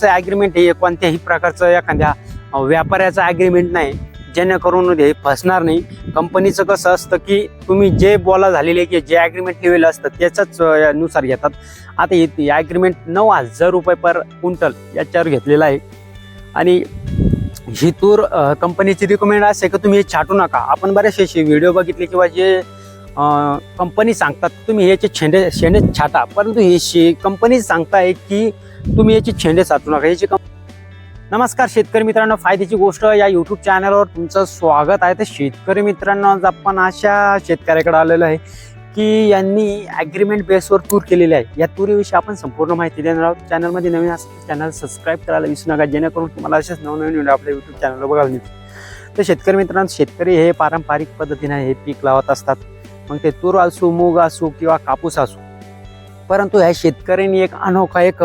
कंपनीचं ॲग्रीमेंट हे कोणत्याही प्रकारचं एखाद्या व्यापाऱ्याचं ॲग्रीमेंट नाही. जेणेकरून हे फसणार नाही. कंपनीचं कसं असतं की तुम्ही जे बोला झालेले की जे ॲग्रीमेंट ठेवलेलं असतं त्याच्याच नुसार घेतात. आता हे ॲग्रीमेंट नऊ हजार रुपये पर क्विंटल याच्यावर घेतलेलं आहे. आणि ही तूर कंपनीची रिकमेंड असे की तुम्ही हे छाटू नका. आपण बरेचसे असे व्हिडिओ बघितले किंवा जे कंपनी सांगतात तुम्ही ह्याचे छेंडे शेंडे छाटा. परंतु हे शे कंपनी सांगताय की तुम्ही याचे छेंडे साचू नका याची कम नमस्कार शेतकरी मित्रांनो फायद्याची गोष्ट या युट्यूब चॅनलवर तुमचं स्वागत आहे. तर शेतकरी मित्रांनो आज आपण अशा शेतकऱ्याकडे आलेलो आहे की यांनी ॲग्रीमेंट बेसवर तूर केलेली आहे. या तुरीविषयी आपण संपूर्ण माहिती देणार आहोत. चॅनलमध्ये नवीन असं चॅनल सबस्क्राईब करायला विसरू नका जेणेकरून तुम्हाला असेच नवनवीन व्हिडिओ आपल्या यूट्यूब चॅनलवर बघायला मिळतील. तर शेतकरी मित्रांनो शेतकरी हे पारंपरिक पद्धतीने हे पीक लावत असतात. मग ते तूर असो मूग असो किंवा कापूस असू. परंतु ह्या शेतकऱ्यांनी एक अनोखा एक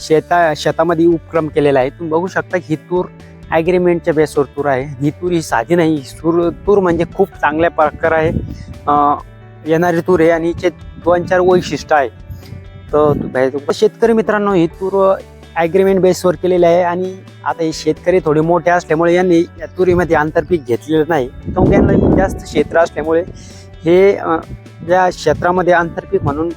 शेता शेतामध्ये उपक्रम केलेला आहे. तुम्ही बघू शकता ही तूर ॲग्रीमेंटच्या बेसवर तूर आहे. ही तूर ही साधी नाही सूर तूर म्हणजे खूप चांगल्या प्रकार आहे. येणारी तूर आहे आणि हिचे दोन चार वैशिष्ट्य आहे. तर शेतकरी मित्रांनो ही तूर ॲग्रीमेंट बेसवर केलेली आहे आणि आता हे शेतकरी थोडे मोठे असल्यामुळे यांनी या तुरीमध्ये आंतरपीक घेतलेलं नाही. तर यांना जास्त क्षेत्र असल्यामुळे हे ज्या क्षेत्रामध्ये आंतरपीक म्हणून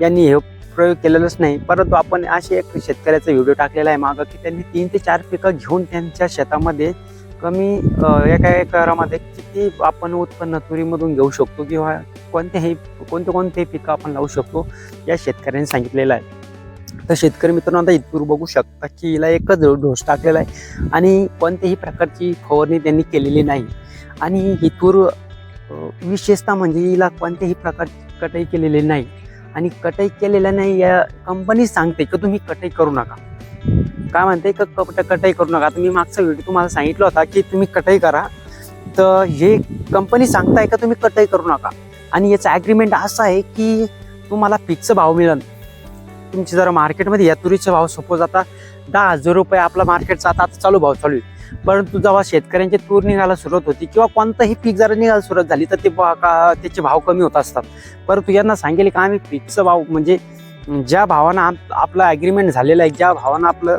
यांनी हे प्रयोग केलेलाच नाही. परंतु आपण असे एक शेतकऱ्याचा व्हिडिओ टाकलेला आहे मागं की त्यांनी तीन ते चार पिकं घेऊन त्यांच्या शेतामध्ये कमी एका एकरामध्ये किती आपण उत्पन्न तुरीमधून घेऊ शकतो किंवा कोणतेही कोणते कोणते पिकं आपण लावू शकतो या शेतकऱ्यांनी सांगितलेलं आहे. तर शेतकरी मित्रांनो आता इथून बघू शकता की हिला एकच ढोस टाकलेला आहे आणि कोणत्याही प्रकारची फवारणी त्यांनी केलेली नाही. आणि ही तूर विशेषतः म्हणजे हिला कोणत्याही प्रकारची कटाई केलेली नाही. आणि कटाई केलेल्या नाही या कंपनी सांगते की तुम्ही कटाई करू नका. काय म्हणते? का कट कटाई करू नका. तुम्ही मागचा व्हिडिओ तुम्हाला सांगितलं होता की तुम्ही कटाई करा. तर हे कंपनी सांगताय का तुम्ही कटाई करू नका? आणि याचं ॲग्रीमेंट असं आहे की तुम्हाला फिक्स भाव मिळेल. तुमची जरा मार्केटमध्ये या तुरीचे भाव सपोज आता दहा हजार रुपये आपला मार्केटचा जाता आता चालू भाव चालू आहे. परंतु जेव्हा शेतकऱ्यांची तूर निघायला सुरुवात होती किंवा कोणतंही पीक जरा निघायला सुरुवात झाली तर ते बा- का त्याचे भाव कमी होत असतात. परंतु यांना सांगेल का आम्ही पीकचं भाव म्हणजे ज्या भावानं आप- आपलं ॲग्रीमेंट झालेला आहे ज्या भावानं आपलं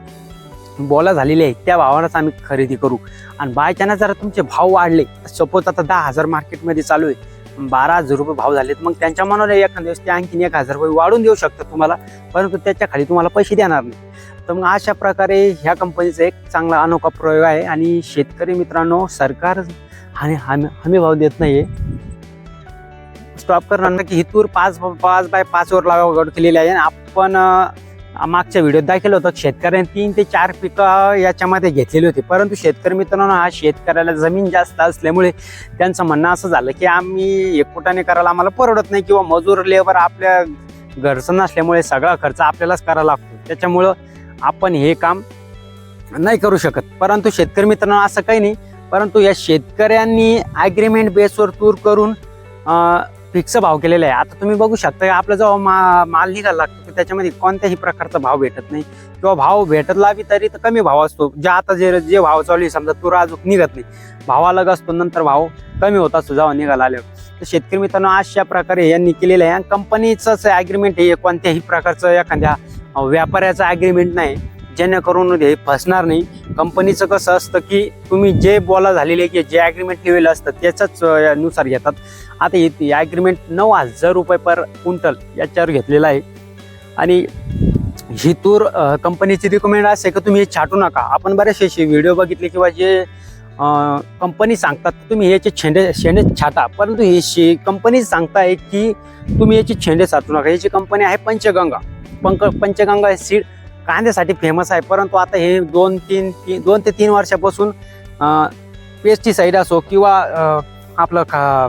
बोला झालेली आहे त्या भावानंच आम्ही खरेदी करू. आणि बायच्यानं जरा तुमचे भाव वाढले सपोज आता दहा हजार मार्केटमध्ये चालू आहे बारा हजार रुपये भाव झालेत. मग त्यांच्या मनाला एखाद्या दिवस ते आणखीन एक हजार रुपये वाढून देऊ शकतात तुम्हाला परंतु त्याच्याखाली तुम्हाला पैसे देणार नाही. तर मग अशा प्रकारे ह्या कंपनीचा एक चांगला अनोखा प्रयोग आहे आणि शेतकरी मित्रांनो सरकार आणि हमी हमी भाव देत आहे स्टॉप करणार की ही तूर पाच पाच बाय पाचवर लावा केलेली आहे आणि आपण मागच्या व्हिडिओत दाखवलं होतं शेतकऱ्यांनी तीन ते चार पिकं याच्यामध्ये घेतलेली होती. परंतु शेतकरी मित्रांनो हा शेतकऱ्याला जमीन जास्त असल्यामुळे त्यांचं म्हणणं असं झालं की आम्ही एकपुटाने करायला आम्हाला परवडत नाही किंवा मजूर लेबर आपल्या घरचं नसल्यामुळे सगळा खर्च आपल्यालाच करावा लागतो. त्याच्यामुळं आपण हे काम नाही करू शकत. परंतु शेतकरी मित्रांनो असं काही नाही. परंतु या शेतकऱ्यांनी ॲग्रीमेंट बेसवर तूर करून फिक्स भाव केलेला आहे. आता तुम्ही बघू शकता आपला जेव्हा मा माल निघाला लागतो तर त्याच्यामध्ये कोणत्याही प्रकारचा भाव भेटत नाही. किंवा भाव भेटला बी तरी तर कमी भाव असतो. जे आता जे जे भाव चालू आहे समजा तुरा अजून निघत नाही. भाव अलग असतो नंतर भाव कमी होत असतो जेव्हा निघाला आल्यावर. तर शेतकरी मित्रांनो अशा प्रकारे यांनी केलेलं आहे. आणि कंपनीचंच ॲग्रीमेंट हे कोणत्याही प्रकारचं एखाद्या व्यापाऱ्याचं ॲग्रीमेंट नाही. जेणेकरून हे फसणार नाही. कंपनीचं कसं असतं की तुम्ही जे बोला झालेले की जे ॲग्रीमेंट ठेवलेलं असतं त्याच्याच नुसार घेतात. आता हे ॲग्रीमेंट नऊ हजार रुपये पर क्विंटल याच्यावर घेतलेलं आहे. आणि ही तूर कंपनीची रिकमेंड असे की तुम्ही हे छाटू नका. आपण बरेचसे असे व्हिडिओ बघितले किंवा जे कंपनी सांगतात तुम्ही याचे छेंडे शेंडे छाटा. परंतु हे शे कंपनी सांगताय की तुम्ही याची छेंडे साचू नका. याची कंपनी आहे पंचगंगा पंक पंचगंगा सीड कांद्यासाठी फेमस आहे. परंतु आता हे दोन तीन तीन दोन ते तीन वर्षापासून पेस्टिसाईड असो किंवा आपलं का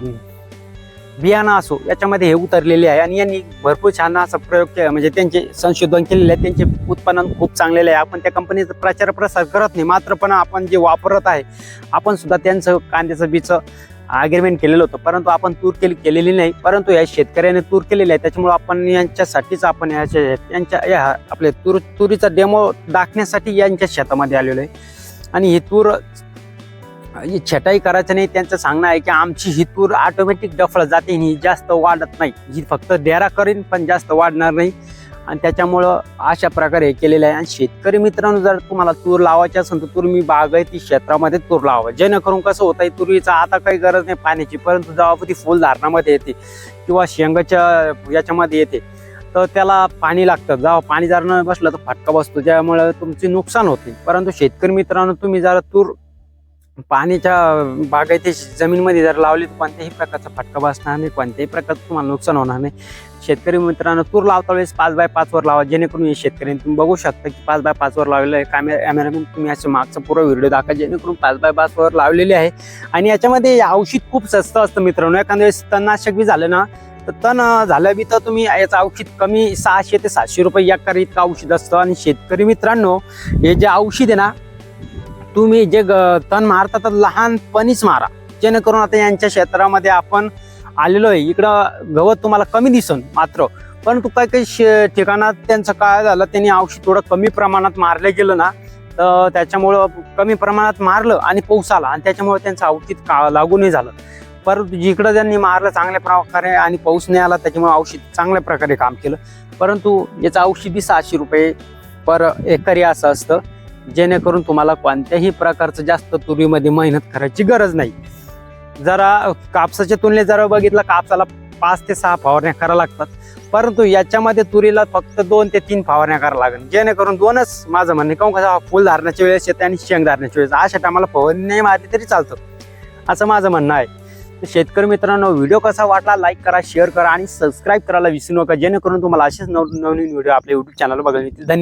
बियाणं असो याच्यामध्ये हे उतरलेले आहे. आणि यांनी भरपूर छान असा प्रयोग केला. म्हणजे त्यांचे संशोधन केलेले आहे. त्यांचे उत्पन्न खूप चांगलेले आहे. आपण त्या कंपनीचा प्रचार प्रसार करत नाही. मात्र पण आपण जे वापरत आहे आपण सुद्धा त्यांचं कांद्याचं बीचं आग्रीमेंट केलेलं होतं. परंतु आपण तूर केली केलेली नाही. परंतु या शेतकऱ्याने तूर केलेली आहे. त्याच्यामुळे आपण यांच्यासाठीच आपण याच्या यांच्या या आपले तूर तुरीचा डेमो दाखण्यासाठी यांच्या शेतामध्ये आलेलो आहे. आणि ही तूर ही छटाई करायचं नाही त्यांचं सांगणं आहे की आमची ही तूर ऑटोमॅटिक डफळ जाते ही जास्त वाढत नाही. ही फक्त डेरा करीन पण जास्त वाढणार नाही. आणि त्याच्यामुळं अशा प्रकारे हे केलेलं आहे. आणि शेतकरी मित्रांनो जर तुम्हाला तूर लावायची असेल तर तूर मी बागायती क्षेत्रामध्ये तूर लावा जेणेकरून कसं होतं तुरीचा आता काही गरज नाही पाण्याची परंतु जेव्हा ती फुल धारणामध्ये येते किंवा शेंगाच्या याच्यामध्ये येते तर त्याला पाणी लागतं. जेव्हा पाणी जर न बसलं तर फटका बसतो ज्यामुळे तुमचे नुकसान होते. परंतु शेतकरी मित्रांनो तुम्ही जरा तूर पाण्याच्या बागायती जमीनमध्ये जर लावली तर कोणत्याही प्रकारचा फटका बसणार नाही कोणत्याही प्रकारचं तुम्हाला नुकसान होणार नाही. शेतकरी मित्रांनो तूर लावता वेळेस पाच बाय पाचवर लावा जेणेकरून हे शेतकरी तुम्ही बघू शकता की पाच बाय पाचवर लावलेलं आहे. कॅमेरामॅन तुम्ही असं मागचा पुरा व्हिडिओ दाखवा जेणेकरून पाच बाय पाचवर लावलेले लावलेली आहे. आणि याच्यामध्ये औषध खूप स्वस्त असतं मित्रांनो. एखाद्या वेळेस तणनाशक बी झालं ना तर तण झालं बी तर तुम्ही याचं औषध कमी सहाशे ते सातशे रुपये एकर इतकं औषध असतं. आणि शेतकरी मित्रांनो हे जे औषध आहे ना तुम्ही जे ग- तण मारता तर लहानपणीच मारा. जेणेकरून आता यांच्या क्षेत्रामध्ये आपण आलेलो आहे इकडं गवत तुम्हाला कमी दिसन मात्र. परंतु काही काही शे- ठिकाणात त्यांचं काय झालं त्यांनी औषध थोडं कमी प्रमाणात मारलं गेलं ना तर त्याच्यामुळं कमी प्रमाणात मारलं आणि पाऊस आला आणि त्याच्यामुळे त्यांचं औषध का लागू नाही झालं. परंतु जिकडं त्यांनी मारलं चांगल्या प्रकारे आणि पाऊस नाही आला त्याच्यामुळे औषध चांगल्या प्रकारे काम केलं. परंतु याचं औषधी सहाशे रुपये पर एकरी असं असतं. जेणेकरून तुम्हाला कोणत्याही प्रकारचं जास्त तुरीमध्ये मेहनत करायची गरज नाही. जरा कापसाच्या तुलनेत जरा बघितलं कापसाला पाच ते सहा फवारण्या कराव्या लागतात. परंतु याच्यामध्ये तुरीला फक्त दोन ते तीन फवारण्या करावं लागेल. जेणेकरून दोनच माझं म्हणणं काऊन कसं फुल धारण्याच्या वेळेस येते आणि शेंग धारण्याच्या वेळेस अशा टायमाला फवारणी नाही मारली तरी चालतं. असं माझं म्हणणं आहे. शेतकरी मित्रांनो व्हिडिओ कसा वाटला लाईक करा शेअर करा आणि सबस्क्राईब करायला विसरू नका. जेणेकरून तुम्हाला असेच नवनवीन व्हिडिओ आपल्या युट्यूब चॅनल बघायला मिळतील. धन्यवाद.